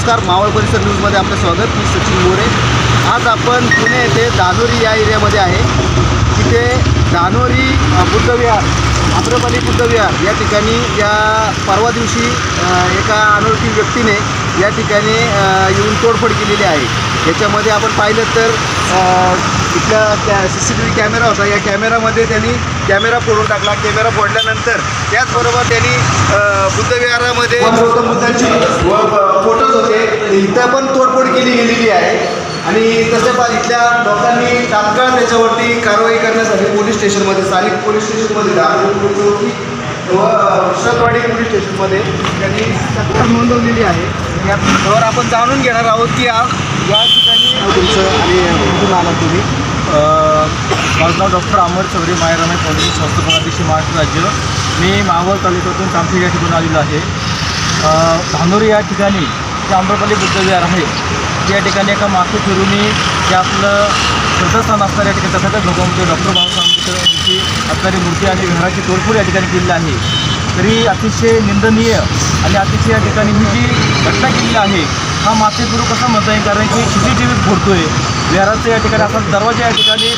नमस्कार मावळ परिसर न्यूजमध्ये आपलं स्वागत. मी सचिन मोरे. आज आपण पुणे येथे दानोरी या एरियामध्ये आहे. तिथे दानोरी बुद्धविहार आम्रपाली बुद्धविहार या ठिकाणी या परवा दिवशी एका अनोळखी व्यक्तीने या ठिकाणी येऊन तोडफोड केलेली आहे. याच्यामध्ये आपण पाहिलं तर इथला कॅ C C T V camera होता. या कॅमेरामध्ये त्यांनी कॅमेरा फोडून टाकला. कॅमेरा फोडल्यानंतर त्याचबरोबर त्यांनी बुद्धविहारामध्ये गौतम बुद्धांची इथं पण तोडफोड केली गेलेली आहे. आणि तसं पण इथल्या लोकांनी तात्काळ त्याच्यावरती कारवाई करण्यासाठी पोलीस स्टेशनमध्ये स्थानिक पोलीस स्टेशनमध्ये दाखवली पोलीस व पोलीस स्टेशनमध्ये त्यांनी तक्रार नोंदवलेली आहे. यावर आपण जाणून घेणार आहोत की या या ठिकाणी तुमचं आणि कुठून आला तुम्ही. माझं नाव डॉक्टर अमर चौरे मायरामे कॉलेज संस्थापनाध्यक्ष महाराष्ट्र राज्य. मी मावळ तालुक्यातून कामठी या ठिकाणी आलेलो आहे. धानोरी या ठिकाणी जे बुद्धविहार आहे त्या ठिकाणी एका मासे फिरूनी जे आपलं श्रद्धास्थान असणाऱ्या या ठिकाणी तथागत भगवंत डॉक्टर बाबासाहेब आंबेडकर यांची असणारी मूर्ती आणि विहाराची तोडफोड या ठिकाणी केलेली आहे. तरी अतिशय निंदनीय आणि अतिशय या ठिकाणी ही जी घटना केलेली आहे हा माथेपुरू कसा म्हणता येईल? कारण की सी सी टी व्ही आहे विहाराचं या ठिकाणी असा दरवाजा या ठिकाणी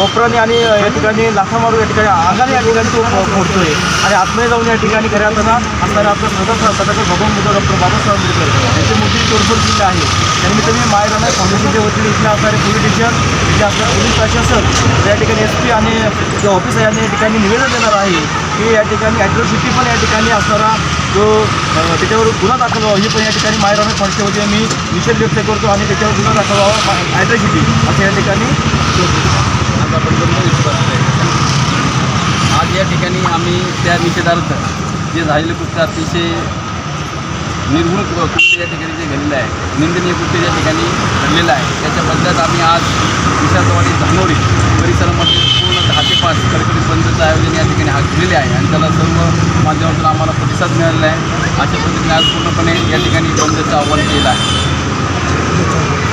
कोपराने आणि या ठिकाणी लाथा मारून या ठिकाणी आगाने या ठिकाणी तो फो- आणि आतमध्ये जाऊन या ठिकाणी खऱ्या अर्थानं असणारा आपलं स्वतः सदागत भगवान बुद्ध डॉक्टर बाबासाहेब आंबेडकर. यांची मोठी तोडफोड केली आहे त्यानिमित्त मी मायराना फाउंडेशनच्या वतीने इथले असणारे पोलीस स्टेशन इथले असणारे पोलीस प्रशासन. या ठिकाणी एस पी आणि जे ऑफिस आहे यांनी या ठिकाणी निवेदन देणार आहे की या ठिकाणी ॲट्रॉसिटी पण या ठिकाणी असणारा जो त्याच्यावर गुन्हा दाखल व्हावा ही पण या ठिकाणी मायराना फाउंडेशनच्या वतीने मी निषेध व्यक्त करतो आणि त्याच्यावर गुन्हा दाखल व्हावा ॲट्रॉसिटी असं या ठिकाणी आज आपण जन्म विश्वास आज या ठिकाणी आम्ही त्या निषेधार्थ जे झालेलं कृत्य अतिशय निर्गुण कृत्य या ठिकाणी जे घडलेलं आहे निंदनीय कृत्य ज्या ठिकाणी घडलेलं आहे त्याच्या बदल्यात आम्ही आज विशालवाडी धानोरी परिसरामध्ये पूर्ण दहा ते पाच कडकडीत बंदचं आयोजन या ठिकाणी हा केलेले आहे आणि त्याला सर्व माध्यमातून आम्हाला प्रतिसाद मिळालेला आहे. अशा पद्धतीने आज पूर्णपणे या ठिकाणी बंदचं आव्हान केलेलं आहे.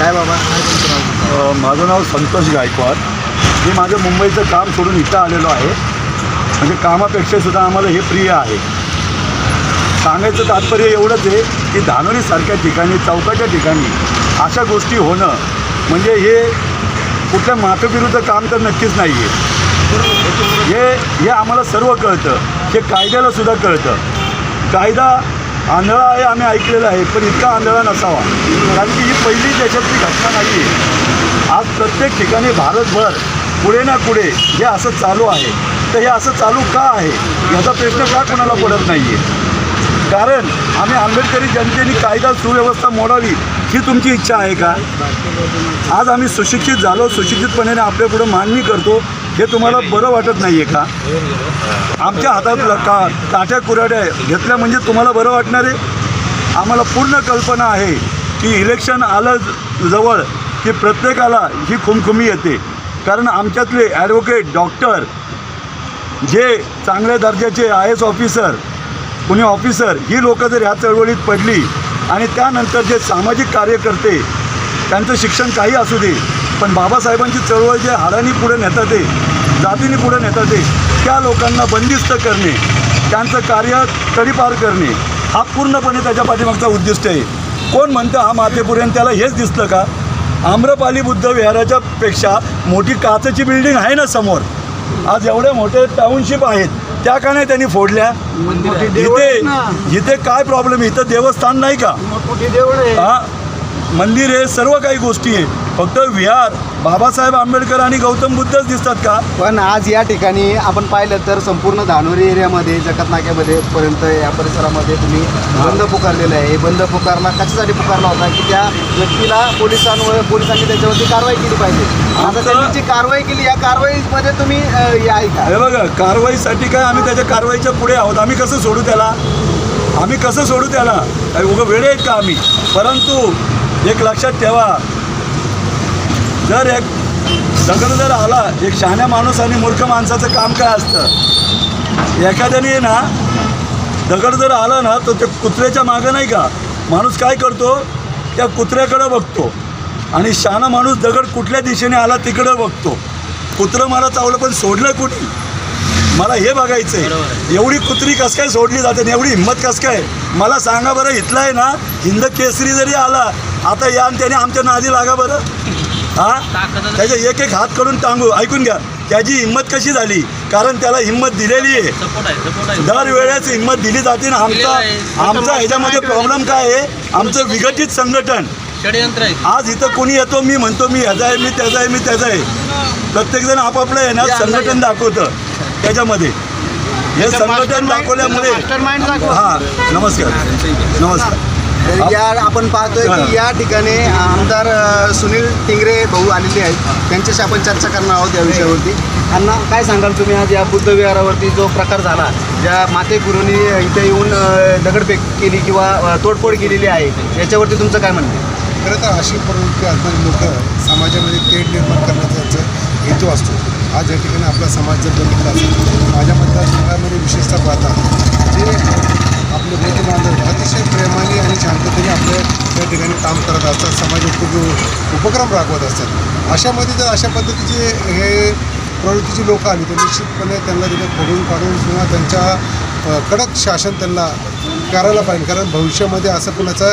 काय बाबा? काय तुमचं नाव अ, माझं नाव संतोष गायकवाड. मी माझं मुंबईचं काम सोडून इथं आलेलो आहे. म्हणजे कामापेक्षा सुद्धा आम्हाला हे प्रिय आहे. सांगायचं तात्पर्य एवढंच आहे की धानोरीसारख्या ठिकाणी चौकाच्या ठिकाणी अशा गोष्टी होणं म्हणजे हे कुठल्या माफीविरुद्ध काम तर नक्कीच नाही आहे हे हे आम्हाला सर्व कळतं. हे कायद्याला सुद्धा कळतं. कायदा आंधळा आहे आम्ही ऐकलेलं आहे पण इतका आंधळा नसावा. कारण की ही पहिली देशातली घटना नाही आहे आज प्रत्येक ठिकाणी भारतभर पुढे ना पुढे हे असं चालू आहे. तर हे असं चालू का आहे? याचा प्रश्न का कोणाला पडत नाही आहे कारण आम्ही आंबेडकरी जनतेने कायदा सुव्यवस्था मोडावी ही तुमची इच्छा आहे का? आज आम्ही सुशिक्षित झालो सुशिक्षितपणे आपल्या पुढं मांडणी करतो. हे तुम्हाला बरं वाटत नाही आहे का? आमच्या हातात का ताट्या कुऱ्हाड्या घेतल्या म्हणजे तुम्हाला बरं वाटणार आहे? आम्हाला पूर्ण कल्पना आहे की इलेक्शन आलं ज- जवळ की प्रत्येकाला ही खुमखुमी येते. कारण आमच्यातले ॲडव्होकेट डॉक्टर जे चांगल्या दर्जाचे आय एस ऑफिसर कुणी ऑफिसर ही लोकं जर ह्या चळवळीत पडली आणि त्यानंतर जे सामाजिक कार्यकर्ते त्यांचं शिक्षण काही असू दे पण बाबासाहेबांची चळवळ जे हाडांनी पुढे नेतात ते जातीने पुढे नेतात ते त्या लोकांना बंदिस्त करणे त्यांचं कार्य तडीपार करणे हा पूर्णपणे त्याच्या पाठीमागचा उद्दिष्ट आहे. कोण म्हणतं हा मातेपुरेन त्याला हेच दिसतं का? आम्रपाली बुद्ध विहाराच्या पेक्षा मोठी काचेची बिल्डिंग आहे ना समोर. आज एवढे मोठे टाउनशिप आहेत त्या का नाही त्यांनी फोडल्या. इथे इथे काय प्रॉब्लेम आहे? इथं देवस्थान नाही का? हा? मंदिर आहे सर्व काही गोष्टी आहे. फक्त विहार बाबासाहेब आंबेडकर आणि गौतम बुद्धच दिसतात का? पण आज या ठिकाणी आपण पाहिलं तर संपूर्ण धानोरी एरियामध्ये जकात नाक्यामध्ये पर्यंत या परिसरामध्ये तुम्ही बंद पुकारलेलं आहे. हे बंद पुकारला कशासाठी पुकारला होता? की त्या व्यक्तीला पोलिसांवर पोलिसांनी त्याच्यावरती कारवाई केली पाहिजे. आता त्यांनी जी कारवाई केली या कारवाईमध्ये तुम्ही अ, हे आहे का? हे बघा कारवाईसाठी काय आम्ही त्याच्या कारवाईच्या पुढे आहोत? आम्ही कसं सोडू त्याला? आम्ही कसं सोडू त्याला? उगं वेळे आहेत का आम्ही? परंतु एक लक्षात ठेवा जर एक दगड जर आला एक शहाण्या माणूस आणि मूर्ख माणसाचं काम काय असतं? एखाद्याने ना दगड जर आला ना तर ते कुत्र्याच्या मागं नाही का? माणूस काय करतो? त्या कुत्र्याकडं बघतो. आणि शहाणा माणूस दगड कुठल्या दिशेने आला तिकडं बघतो. कुत्रं मला चावलं पण सोडलं कुणी? मला हे बघायचं आहे. एवढी कुत्री कस काय सोडली जाते आणि एवढी हिंमत कस काय? मला सांगा बरं इथला आहे ना हिंद केसरी जरी आला आता या आणि त्याने आमच्या नादी लागा बरं. हा? त्याचे एक एक हात करून टांगू. ऐकून घ्या. त्याची हिंमत कशी झाली? कारण त्याला हिंमत दिलेली आहे. दरवेळेस हिंमत दिली जाते ना. आमचा आमचा ह्याच्यामध्ये प्रॉब्लेम काय आहे? आमचं विघटित संघटन. आज इथं कोणी येतो मी म्हणतो मी ह्याचा आहे मी त्याचा आहे मी त्याचा आहे. प्रत्येकजण आपापलं आहे ना संघटन दाखवतं. त्याच्यामध्ये. हे संघटन दाखवल्यामुळे हां नमस्कार. नमस्कार. या आपण पाहतोय की या ठिकाणी आमदार सुनील टिंगरे भाऊ आलेले आहेत. त्यांच्याशी आपण चर्चा करणार आहोत या विषयावरती. त्यांना काय सांगाल तुम्ही आज या बुद्ध विहारावरती जो प्रकार झाला ज्या मातेपुरोनी इथे येऊन दगडफेक केली किंवा तोडफोड केलेली आहे याच्यावरती तुमचं काय म्हणणं आहे? खरं तर अशी प्रवृत्ती असणारी लोक समाजामध्ये तेढ निर्माण करण्याचा त्यांचा हेतू असतो. आज या ठिकाणी आपला समाज जर बघितला असेल माझ्या मतदारसंघामध्ये विशेषतः पाहता जे आपले बौद्ध बांधव अतिशय प्रेमाने आणि शांततेने आपल्या या ठिकाणी काम करत असतात. समाज उप उपक्रम राबवत असतात. अशामध्ये जर अशा पद्धतीचे हे प्रवृत्तीची लोक आली तर निश्चितपणे त्यांना तिथे फोडून काढून किंवा त्यांच्या कडक शासन त्यांना करायला पाहिजे. कारण भविष्यामध्ये असं कुणाचा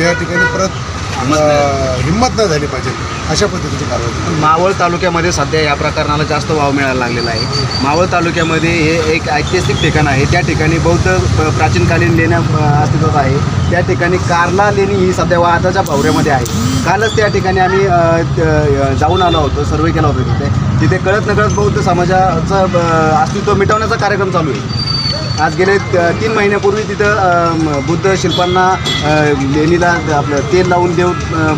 या ठिकाणी परत हिंमत नाही. झाली पाहिजे अशा पद्धतीची कारवाई. मावळ तालुक्यामध्ये सध्या या प्रकरणाला जास्त वाव मिळायला लागलेला आहे. मावळ तालुक्यामध्ये हे एक ऐतिहासिक ठिकाण आहे. त्या ठिकाणी बौद्ध प्राचीनकालीन लेण्या अस्तित्वात आहे. त्या ठिकाणी कार्ला लेणी ही सध्या वादाच्या भवऱ्यामध्ये आहे. कालच त्या ठिकाणी आम्ही जाऊन आलो होतो सर्वे केला होता तिथे. तिथे कळत नकळत बौद्ध समाजाचं अस्तित्व मिटवण्याचा कार्यक्रम चालू आहे. आज गेले तीन महिन्यापूर्वी तिथं बुद्ध शिल्पांना लेणीला आपलं तेल लावून देव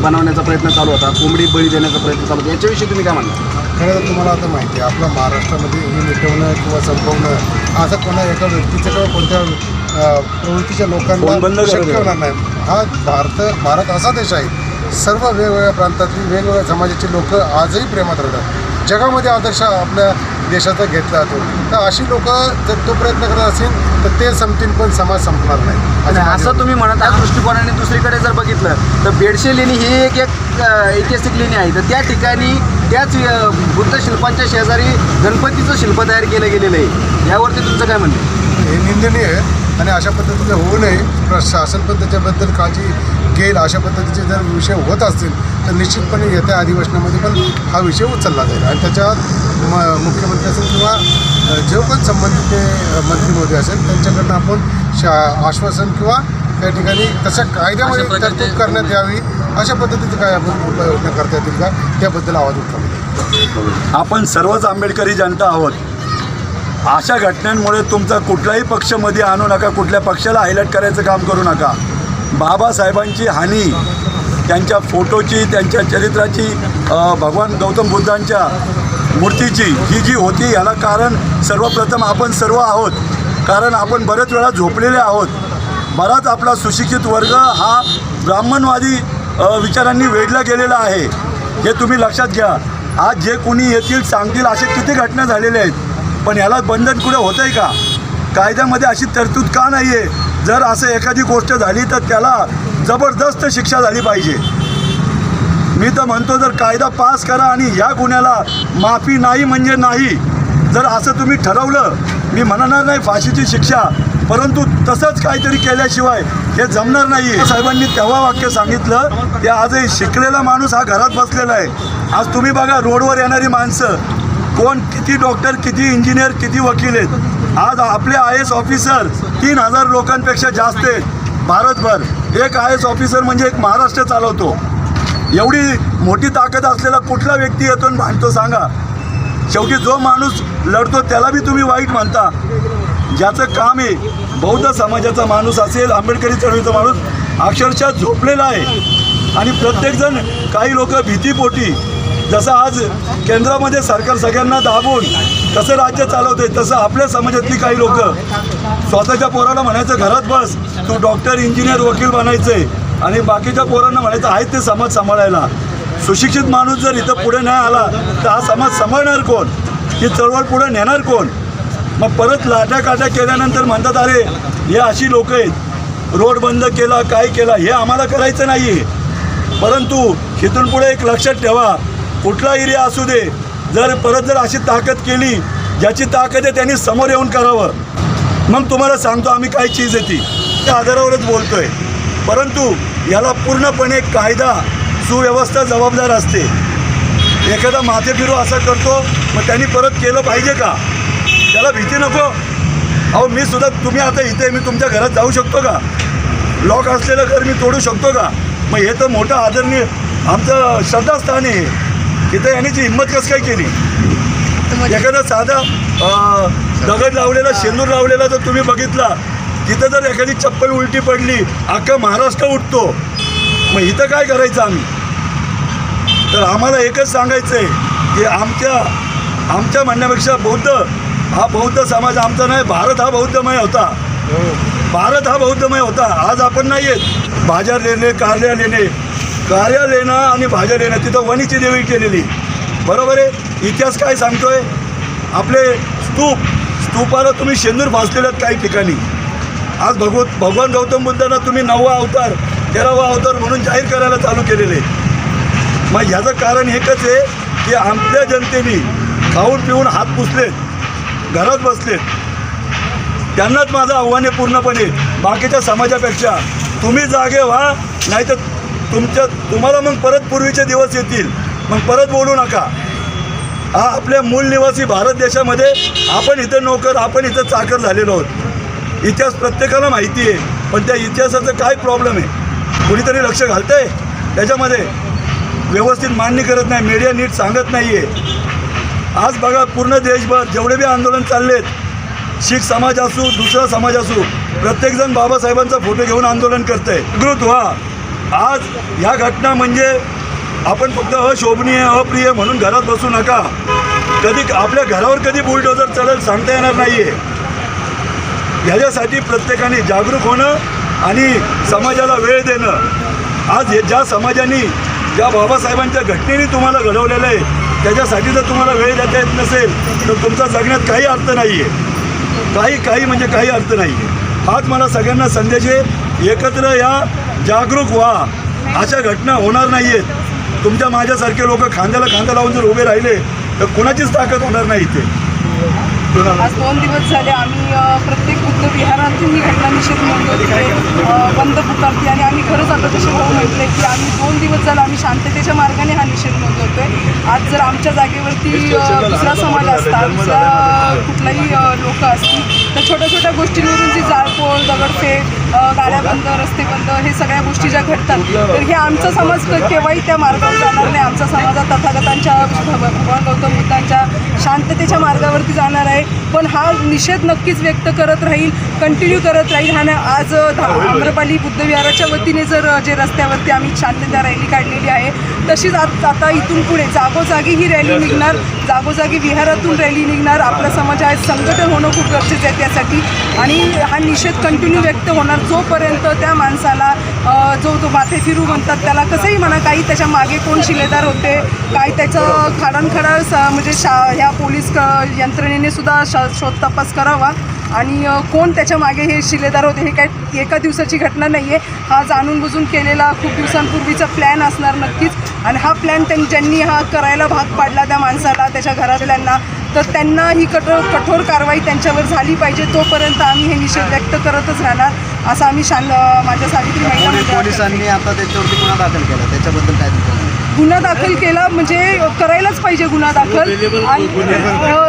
बनवण्याचा प्रयत्न चालू होता. कोंबडी बळी देण्याचा प्रयत्न चालू होता. याच्याविषयी तुम्ही काय म्हणता खरं तर तुम्हाला आता माहिती आहे आपल्या महाराष्ट्रामध्ये हे मिटवणं किंवा संपवणं असं कोणा एका व्यक्तीचं किंवा कोणत्या प्रवृत्तीच्या लोकांना शक्य. होणार नाही. हा भारत भारत असा देश आहे सर्व वेगवेगळ्या प्रांतातली वेगवेगळ्या समाजाची लोक आजही प्रेमात राहतात जगामध्ये आदर्श आपल्या देशाचा घेतला जातो तर अशी लोक जर तो प्रयत्न करत असतील तर ते संपतील पण समाज संपणार नाही. असं तुम्ही म्हणत त्या दृष्टिकोनाने दुसरीकडे जर बघितलं तर बेडशे लेणी ही एक एक ऐतिहासिक लेणी आहे. तर त्या ठिकाणी त्याच अ, बुद्ध शिल्पांच्या शेजारी गणपतीचं शिल्प तयार केलं गेलेलं आहे. यावरती तुमचं काय म्हणणं? हे निंदनीय आहे आणि अशा पद्धतीचं होऊ नये. प्रशासन पण त्याच्याबद्दल काळजी घेईल. अशा पद्धतीचे जर विषय होत असतील तर निश्चितपणे येत्या अधिवेशनामध्ये पण हा विषय उचलला जाईल. आणि त्याच्यात म मुख्यमंत्री असेल किंवा जो पण संबंधित ते मंत्री मोदी असेल त्यांच्याकडनं आपण शा आश्वासन किंवा त्या ठिकाणी तशा कायद्यामध्ये तरतूद करण्यात यावी अशा पद्धतीचं काय आपण उपाययोजना करता येतील का? त्याबद्दल आवाज उठवला आपण सर्वच आंबेडकरी जनता आहोत. अशा घटनांमुळे तुमचा कुठलाही पक्षमध्ये आणू नका कुठल्या पक्षाला हायलाईट करायचं काम करू नका. बाबासाहेबांची हानी त्यांच्या फोटोची त्यांच्या चरित्राची भगवान गौतम बुद्धांच्या मूर्तीची ही जी होती याला कारण सर्वप्रथम आपण सर्व आहोत. कारण आपण बरेच वेळा झोपलेले आहोत. बराच आपला सुशिक्षित वर्ग हा ब्राह्मणवादी विचारांनी वेढला गेलेला आहे. हे तुम्ही लक्षात घ्या. आज जे कोणी येतील सांगतील असे किती घटना झालेल्या आहेत. पण याला बंधन कुठे होतं आहे का? कायद्यामध्ये अशी तरतूद का नाही आहे जर असं एखादी गोष्ट झाली तर त्याला जबरदस्त शिक्षा झाली पाहिजे. मी तर म्हणतो जर कायदा पास करा आणि या गुन्ह्याला माफी नाही म्हणजे नाही. जर असं तुम्ही ठरवलं मी म्हणणार नाही फाशीची शिक्षा परंतु तसंच काहीतरी केल्याशिवाय हे जमणार नाही. साहेबांनी तेव्हा वाक्य सांगितलं की आजही शिकलेला माणूस हा घरात बसलेला आहे. आज तुम्ही बघा रोडवर येणारी माणसं कोण किती डॉक्टर किती इंजिनियर किती वकील आहेत. आज आपले आय एस ऑफिसर तीन हजार लोकांपेक्षा जास्त आहेत भारतभर. एक आय एस ऑफिसर म्हणजे एक महाराष्ट्र चालवतो. एवढी मोठी ताकद असलेला कुठला व्यक्ती येतो आणि भांडतो सांगा. शेवटी जो माणूस लढतो त्याला बी तुम्ही वाईट म्हणता. ज्याचं काम आहे बौद्ध समाजाचा माणूस असेल आंबेडकरी चळवळीचा माणूस अक्षरशः झोपलेला आहे. आणि प्रत्येकजण काही लोक भीतीपोटी जसं आज केंद्रामध्ये सरकार सगळ्यांना दाबून कसं राज्य चालवते तसं आपल्या समाजातली काही लोक स्वतःच्या पोराला म्हणायचं घरात बस तू डॉक्टर इंजिनियर वकील बनायचं आहे आणि बाकीच्या पोरांना म्हणायचं आहेत ते समाज सांभाळायला. सुशिक्षित माणूस जर इथं पुढे नाही आला तर हा समाज सांभाळणार कोण? ही चळवळ पुढे नेणार कोण? मग परत लाट्या काट्या केल्यानंतर म्हणतात अरे हे अशी लोक आहेत. रोड बंद केला काय केला हे आम्हाला करायचं नाही आहे परंतु इथून पुढे एक लक्षात ठेवा कुठला एरिया असू दे जर परत जर अशी ताकद केली ज्याची ताकद आहे त्यांनी समोर येऊन करावं. मग तुम्हाला सांगतो आम्ही काय चीज आहे ती. त्या आधारावरच बोलतोय. परंतु याला पूर्णपणे कायदा सुव्यवस्था जबाबदार असते. एखादा माथेफिरू असा करतो मग त्यांनी परत केलं पाहिजे का? त्याला भीती नको. अहो मी सुद्धा तुम्ही आता इथे मी तुमच्या घरात जाऊ शकतो का? लॉक असलेलं घर मी तोडू शकतो का? मग हे तर मोठं आदरणीय आमचं श्रद्धास्थान आहे. तिथं येण्याची हिंमत कसं काय केली? एखादा साधा दगड लावलेला शेंदूर लावलेला जर तुम्ही बघितला तिथं जर एखादी चप्पल उलटी पडली अख्खं महाराष्ट्र उठतो. मग इथं काय करायचं आम्ही? तर आम्हाला एकच सांगायचं आहे की आमच्या आमच्या म्हणण्यापेक्षा बौद्ध हा बौद्ध समाज आमचा नाही भारत हा बौद्धमय होता. भारत हा बौद्धमय होता. आज आपण नाही येत भाज्या लेणे कारल्या लेणे. कार्या लेणं आणि भाज्या लेणं तिथं वणीची देवी केलेली. बरोबर आहे? इतिहास काय सांगतोय? आपले स्तूप स्तूपाला तुम्ही शेंदूर भासलेले आहेत काही ठिकाणी. आज भगवत भगवान गौतम बुद्धांना तुम्ही नववा अवतार तेरावा अवतार म्हणून जाहीर करायला चालू केलेले. मग ह्याचं कारण एकच आहे की आमच्या जनतेने खाऊन पिऊन हात पुसलेत घरात बसलेत. त्यांनाच माझं आव्हान आहे पूर्णपणे. बाकीच्या समाजापेक्षा तुम्ही जागे व्हा नाही तर तुमच्या तुम्हाला मग परत पूर्वीचे दिवस येतील. मग परत बोलू नका. हा आपल्या मूल निवासी भारत देशामध्ये आपण इथं नोकर आपण इथं चाकर झालेलो आहोत. इतिहास प्रत्येकाला माहिती आहे पण त्या इतिहासाचं काय प्रॉब्लेम आहे? कुणीतरी लक्ष घालतंय? त्याच्यामध्ये व्यवस्थित मान्य करत नाही मीडिया नीट सांगत नाही आहे आज बघा पूर्ण देशभर जेवढे बी आंदोलन चाललेत शीख समाज असू दुसरा समाज असू प्रत्येकजण बाबासाहेबांचा फोटो घेऊन आंदोलन करतं आहे विकृत व्हा आज ह्या घटना म्हणजे आपण फक्त अशोभनीय अप्रिय म्हणून घरात बसू नका. कधी आपल्या घरावर कधी बुलडोजर चढेल सांगता येणार नाही आहे ह्याच्यासाठी प्रत्येकाने जागरूक होणं आणि समाजाला वेळ देणं. आज हे ज्या समाजाने ज्या बाबासाहेबांच्या घटनेने तुम्हाला घडवलेलं आहे त्याच्यासाठी जर तुम्हाला वेळ देता येत नसेल तर तुमचा जगण्यात काही अर्थ नाही आहे काही काही म्हणजे काही अर्थ नाही आहे हाच मला सगळ्यांना संदेश आहे. एकत्र या जागरूक व्हा. अशा घटना होणार नाही आहेत तुमच्या माझ्यासारखे लोक खांद्याला खांदा लावून जर उभे राहिले तर कुणाचीच ताकद होणार नाही इथे. दोन दिवस झाले आम्ही प्रत्येक बुद्ध विहारातून ही घटना निषेध नोंदवते बंद पुकारते आणि आम्ही खरंच आता जसे भाऊ म्हटले की आम्ही दोन दिवस झाला आम्ही शांततेच्या मार्गाने हा निषेध नोंदवतोय. आज जर आमच्या जागेवरती दुसरा समाज असता दुसरा कुठलाही लोक असतील तर छोट्या छोट्या गोष्टींवरून जी जाळपोळ दगडफेक गाड्या बंद रस्ते बंद हे सगळ्या गोष्टी ज्या घडतात तर हे आमचा समाज केव्हाही त्या मार्गावर जाणार नाही. आमचा समाज हा तथागतांच्या भगवान गौतम बुद्धांच्या शांततेच्या मार्गावरती जाणार आहे. पण हा निषेध नक्कीच व्यक्त करत राहील. कंटिन्यू करत राहील. हा ना- आज आम्रपाली बुद्धविहाराच्या वतीने जर जे रस्त्यावरती आम्ही शांतता रॅली काढलेली आहे तशीच आत- आता इथून पुढे जागोजागी ही रॅली निघणार. जागोजागी विहारातून रॅली निघणार. आपला समाज आहे संघटन होणं खूप गरजेचं आहे त्यासाठी. आणि हा निषेध कंटिन्यू व्यक्त होणार. जोपर्यंत त्या माणसाला जो तो माथे फिरू म्हणतात त्याला कसंही म्हणा काही त्याच्यामागे कोण शिलेदार होते काय त्याचं खाडानखडा स म्हणजे शा ह्या पोलीस क यंत्रणेने सुद्धा श शोध तपास करावा. आणि कोण त्याच्यामागे हे शिलेदार होते हे काय एका दिवसाची घटना नाही आहे हा जाणून बुजून केलेला खूप दिवसांपूर्वीचा प्लॅन असणार नक्कीच. आणि हा प्लॅन त्यांनी ज्यांनी हा करायला भाग पाडला त्या माणसाला त्याच्या घरातल्यांना तर त्यांना ही कठोर कठोर कारवाई त्यांच्यावर झाली पाहिजे. तोपर्यंत आम्ही हे निषेध व्यक्त करतच राहणार असं आम्ही शान माझ्या सावित्री महिला पोलिसांनी आता त्याच्यावरती गुन्हा दाखल केला. त्याच्याबद्दल काय? गुन्हा दाखल केला म्हणजे करायलाच पाहिजे गुन्हा दाखल. आणि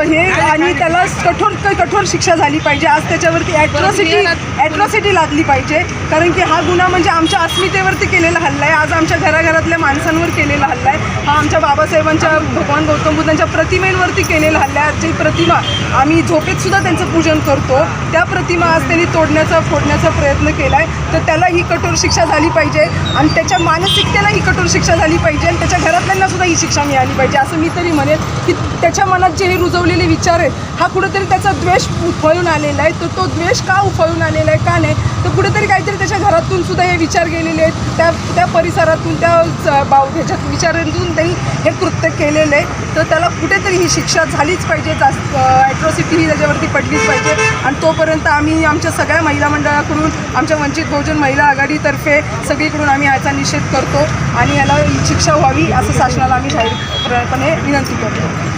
हे आणि त्याला कठोर कठोर शिक्षा झाली पाहिजे. आज त्याच्यावरती ॲट्रॉसिटी ॲट्रॉसिटी लादली पाहिजे. कारण की हा गुन्हा म्हणजे आमच्या अस्मितेवरती केलेला हल्ला आहे. आज आमच्या घराघरातल्या माणसांवर केलेला हल्ला आहे. हा आमच्या बाबासाहेबांच्या भगवान गौतम बुद्धांच्या प्रतिमेंवरती केलेला हल्ला आहे. आज जी प्रतिमा आम्ही झोपेत सुद्धा त्यांचं पूजन करतो त्या प्रतिमा आज त्यांनी तोडण्याचा फोडण्याचा प्रयत्न केला आहे तर त्याला ही कठोर शिक्षा झाली पाहिजे. आणि त्याच्या मानसिकतेला ही कठोर शिक्षा झाली पाहिजे. त्याच्या घरातल्यांना सुद्धा ही शिक्षा मिळाली पाहिजे. असं मी तरी म्हणेन की त्याच्या मनात जे हे रुजवलेले विचार आहेत हा कुठेतरी त्याचा द्वेष उफळून आलेला आहे. तर तो द्वेष का उफळून आलेला आहे? का नाही? तर कुठेतरी काहीतरी त्याच्या घरातून सुद्धा हे विचार गेलेले आहेत. त्या त्या परिसरातून त्या बाव ह्याच्यात विचारांतून त्यांनी हे कृत्य केलेलं आहे. तर त्याला कुठेतरी ही शिक्षा झालीच पाहिजे जास्त ॲट्रॉसिटी ही त्याच्यावरती पडलीच पाहिजे. आणि तोपर्यंत आम्ही आमच्या सगळ्या महिला मंडळाकडून आमच्या वंचित बहुजन महिला आघाडीतर्फे सगळीकडून आम्ही याचा निषेध करतो आणि याला शिक्षा व्हावी असं शासनाला आम्ही जाहीरपणे विनंती करतो.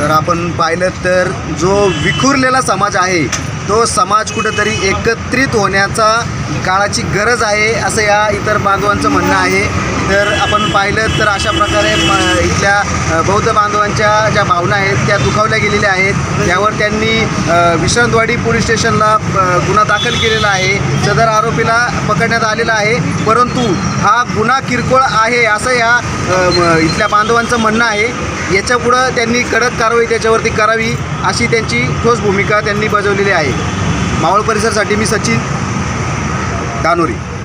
तर आपण पाहिलं तर जो विखुरलेला समाज आहे तो समाज कुठंतरी एकत्रित होण्याचा काळाची गरज आहे असं या इतर बांधवांचं म्हणणं आहे. तर आपण पाहिलं तर अशा प्रकारे म इथल्या बौद्ध बांधवांच्या ज्या भावना आहेत त्या दुखावल्या गेलेल्या आहेत. त्यावर त्यांनी विश्रांतवाडी पोलीस स्टेशनला गुन्हा दाखल केलेला आहे. सदर आरोपीला पकडण्यात आलेला आहे. परंतु हा गुन्हा किरकोळ आहे असं या इथल्या बांधवांचं म्हणणं आहे. याच्यापुढं त्यांनी कडक कारवाई त्याच्यावरती करावी. अशी त्यांची ठोस भूमिका त्यांनी बजावलेली आहे. मावळ परिसरसाठी मी सचिन दानोरी.